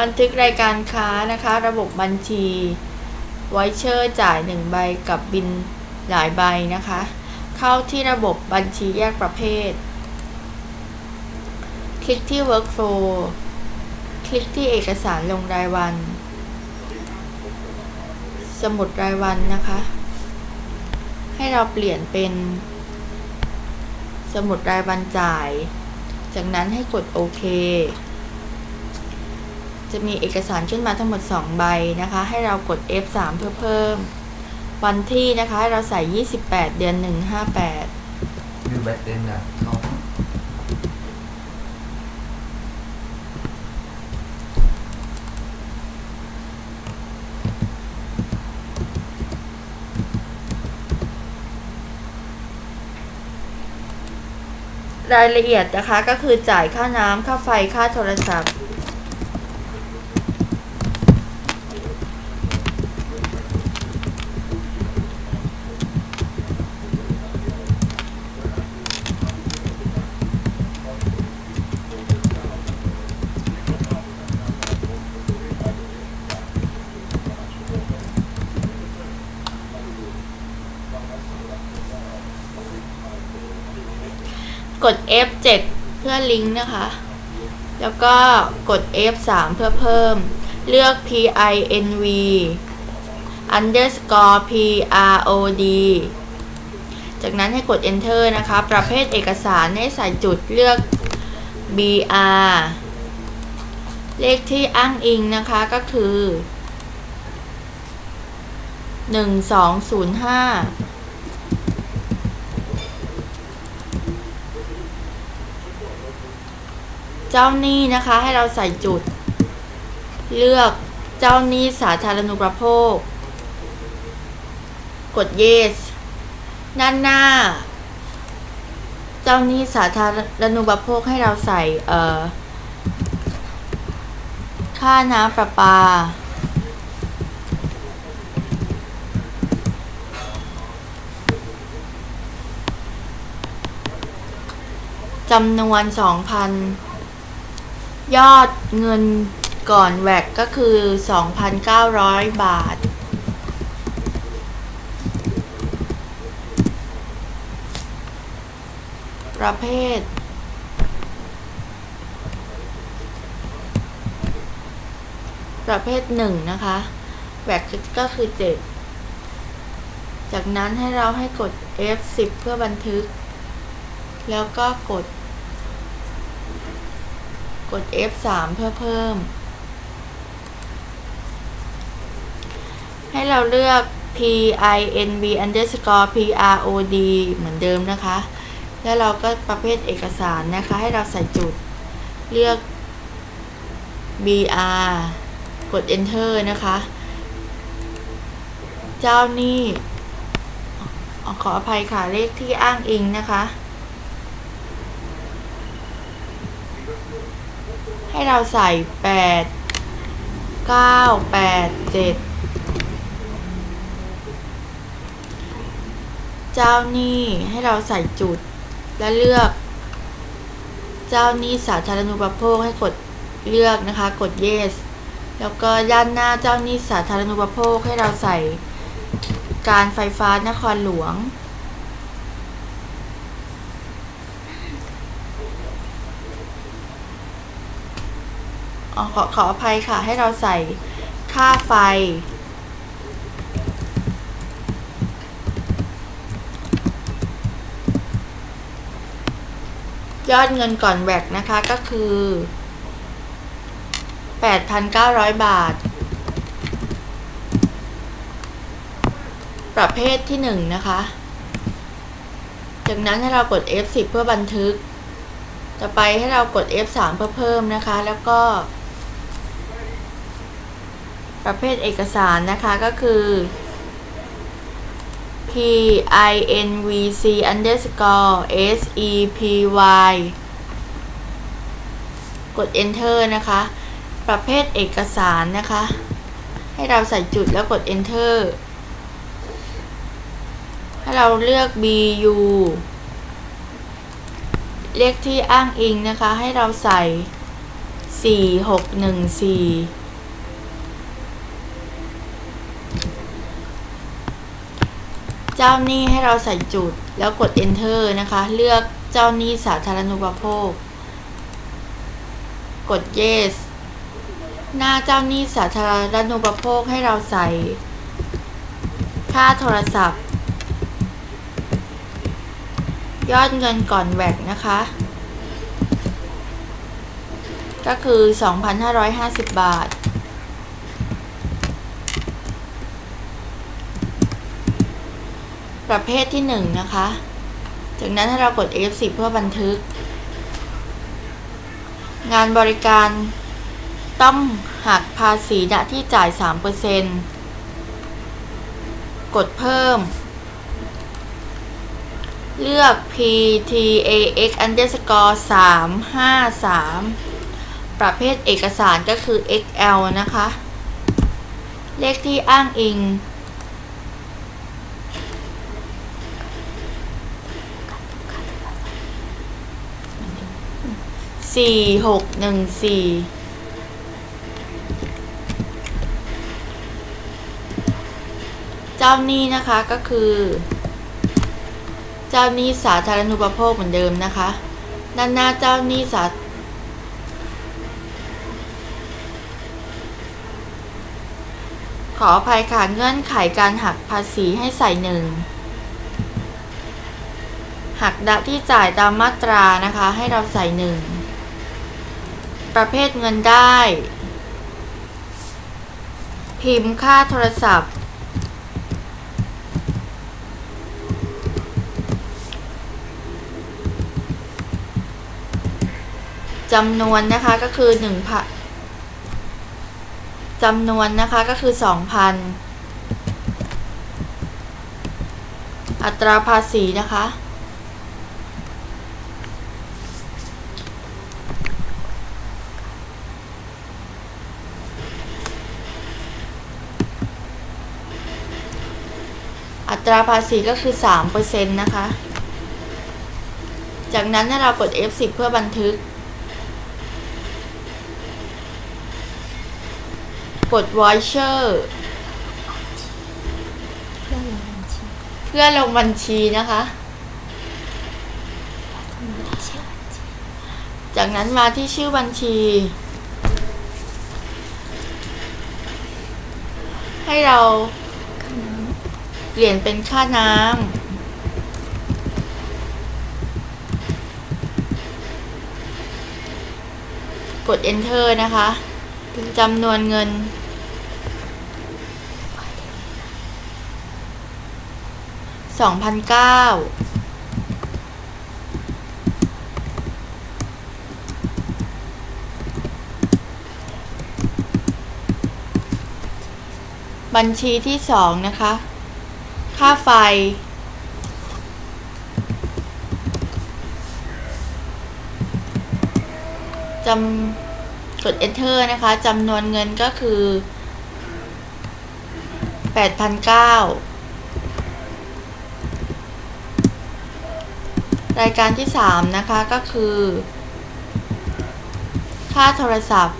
บันทึกรายการค้านะคะ ระบบบัญชีไวเชอร์จ่าย 1 ใบกับบินหลายใบนะคะ เข้าที่ระบบบัญชีแยกประเภท คลิกที่ Workflow คลิกที่เอกสารลงรายวัน สมุดรายวันนะคะ ให้เราเปลี่ยนเป็น สมุดรายวันจ่าย จากนั้นให้กดโอเค จะมีเอกสารขึ้นมาทั้งหมด 2 ใบนะคะ ให้เรากด F3 เพื่อเพิ่ม วันที่นะคะให้เราใส่ 28 เดือน 158ดูแบตเต็มนะเขารายละเอียดนะคะก็คือจ่ายค่าน้ำค่าไฟค่าโทรศัพท์ กด F7 เพื่อลิงก์นะคะ แล้วก็กด F3 เพื่อเพิ่ม เลือก PINV underscore PROD จากนั้นให้กด Enter นะคะ ประเภทเอกสารให้ใส่จุดเลือก BR เลขที่อ้างอิงนะคะก็คือ 1205 เจ้าหนี้นะคะ ให้เราใส่จุด เลือกเจ้าหนี้สาธารณูปโภค กด yes ด้านหน้า เจ้าหนี้สาธารณูปโภคให้เราใส่เอ่อค่าน้ำประปา จำนวน 2,000 ยอดเงินก่อนแวกก็คือ 2,900 บาท ประเภท ประเภท1นะคะแวกก็คือ7จากนั้นให้เราให้กด F10 เพื่อบันทึก แล้วก็กด ด F3 เพื่อเพิ่ม ให้เราเลือก PINV underscore PROD เหมือนเดิมนะคะ แล้วเราก็ประเภทเอกสารนะคะ ให้เราใส่จุด เลือก BR กด Enter นะคะ เจ้าหนี้ขออภัยค่ะ เลขที่อ้างอิงนะคะ ให้เราใส่แปดเก้าแปดเจ็ดเจ้าหนี้ให้เราใส่จุด และเลือก เจ้าหนี้สาธารณูปโภคให้กดเลือกนะคะ กด yes แล้วก็ด้านหน้าเจ้าหนี้สาธารณูปโภคให้เราใส่การไฟฟ้านครหลวง ขอขออภัยค่ะ ให้เราใส่ค่าไฟ ยอดเงินก่อนแวกนะคะก็คือ 8,900 บาท ประเภทที่ 1 นะคะ จากนั้นให้เรากด F10 เพื่อบันทึก ต่อไปให้เรากด F3 เพื่อเพิ่มนะคะ แล้วก็ ประเภทเอกสารนะคะก็คือ PINVC underscore SEPY กด enter นะคะ ประเภทเอกสารนะคะ ให้เราใส่จุดแล้วกด enter ให้เราเลือก BU เลขที่อ้างอิงนะคะ ให้เราใส่ 4614 เจ้าหนี้ให้เราใส่จุด แล้วกด enter นะคะ เลือกเจ้าหนี้สาธารณูปโภค กด yes หน้าเจ้าหนี้สาธารณูปโภคให้เราใส่ ค่าโทรศัพท์ ยอดเงินก่อนแวกนะคะ ก็คือ 2,550 บาท ประเภทที่1นะคะ จากนั้นให้เรากด F10 เพื่อบันทึก งานบริการต้องหักภาษีณที่จ่าย 3%กดเพิ่ม เลือก PTAX underscore 353 ประเภทเอกสารก็คือ XL นะคะ เลขที่อ้างอิง สี่หกหนึ่งสี่เจ้าหนี้นะคะก็คือ เจ้าหนี้สาธารณูปโภคเหมือนเดิมนะคะ ด้านหน้าเจ้าหนี้สาขออภัยค่ะเงื่อนไขการหักภาษีให้ใส่หนึ่งหักดะที่จ่ายตามมาตรานะคะ ให้เราใส่หนึ่ง ประเภทเงินได้ พิมพ์ค่าโทรศัพท์ จำนวนนะคะก็คือหนึ่งพันจำนวนนะคะก็คือสองพันอัตราภาษีนะคะ ตราภาษีก็คือสามเปอร์เซ็นต์นะคะ จากนั้นให้เรากด F10 เพื่อบันทึก กด voucher เพื่อลงบัญชีนะคะ จากนั้นมาที่ชื่อบัญชี ให้เรา เปลี่ยนเป็นค่าน้ำ กด enter นะคะจำนวนเงิน สองพันเก้าบัญชีที่สองนะคะ ค่าไฟ จำกด enter นะคะจำนวนเงินก็คือ 8,900 รายการที่สามนะคะ ก็คือ ค่าโทรศัพท์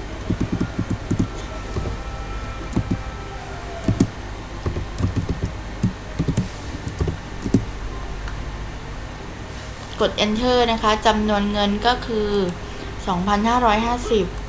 กด enter นะคะจำนวนเงินก็คือ 2,550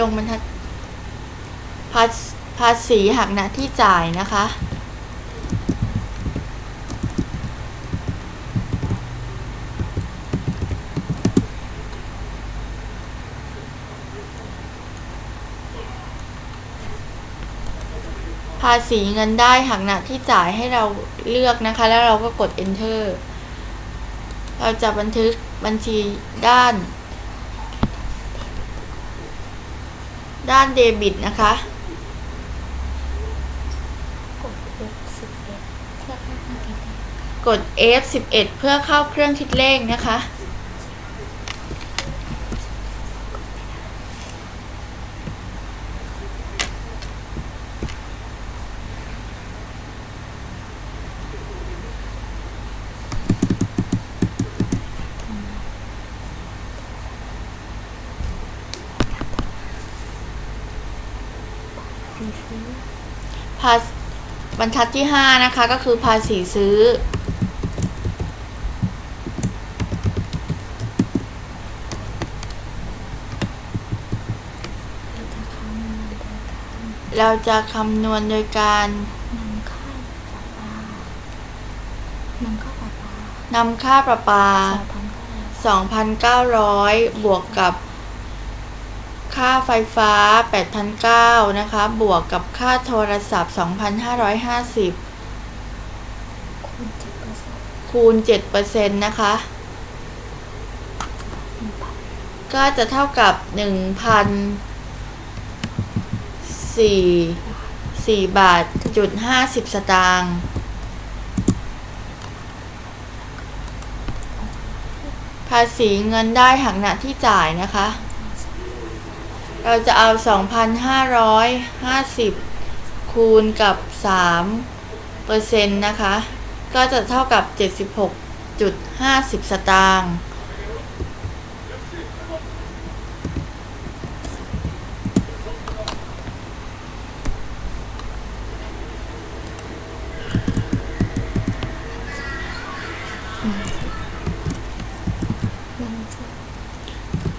ลงบรรทัดภาษภาษีหักหน้าที่จ่ายนะคะ ภาษีเงินได้หักหน้าที่จ่ายให้เราเลือกนะคะ แล้วเราก็กด enter เราจะบันทึกบัญชีด้าน ด้านเดบิตนะคะกด F11 เพื่อเองคิดเลขกด F11 เพื่อเข้าเครื่องคิดเลขนะคะ ภาษบรรทัดที่ 5 นะคะ ก็คือภาษีซื้อ เราจะคำนวณโดยการเราจะคำนวณโดยการนำค่าประปานำค่าประปานำค่าประปาสองพันเก้า2,900 บวกกับ ค่าไฟฟ้า 8,900นะคะ บวกกับค่าโทรศัพท์ 2,550 คูณเจ็ดเปอร์เซ็นต์คูณ7%นะคะ ก็จะเท่ากับหนึ่งพันสี่สี่บาทจุดห้าสิบสตางค์ภาษีเงินได้หักหน้าที่จ่ายนะคะ เราจะเอาสองพันห้าร้อยห้าสิบคูณกับสามเปอร์เซ็นต์นะคะ ก็จะเท่ากับเจ็ดสิบหกจุดห้าสิบสตางค์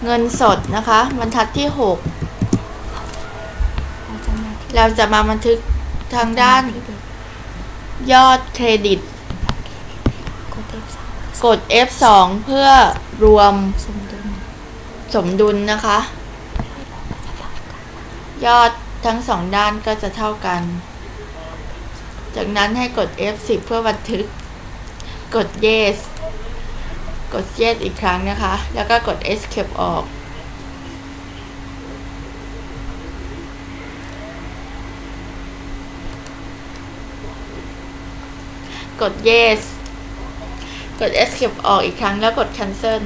เงินสดนะคะบรรทัดที่ 6 เราจะมาบันทึกทางด้าน ยอดเครดิต กด F2 เพื่อรวมสมดุลสมดุลนะคะ ยอดทั้งสองด้านก็จะเท่ากัน จากนั้นให้กด F10 เพื่อบันทึก กด yes กด yes อีกครั้งนะคะ แล้วก็กด escape ออกกด yes กด escape ออกอีกครั้งแล้วกด cancel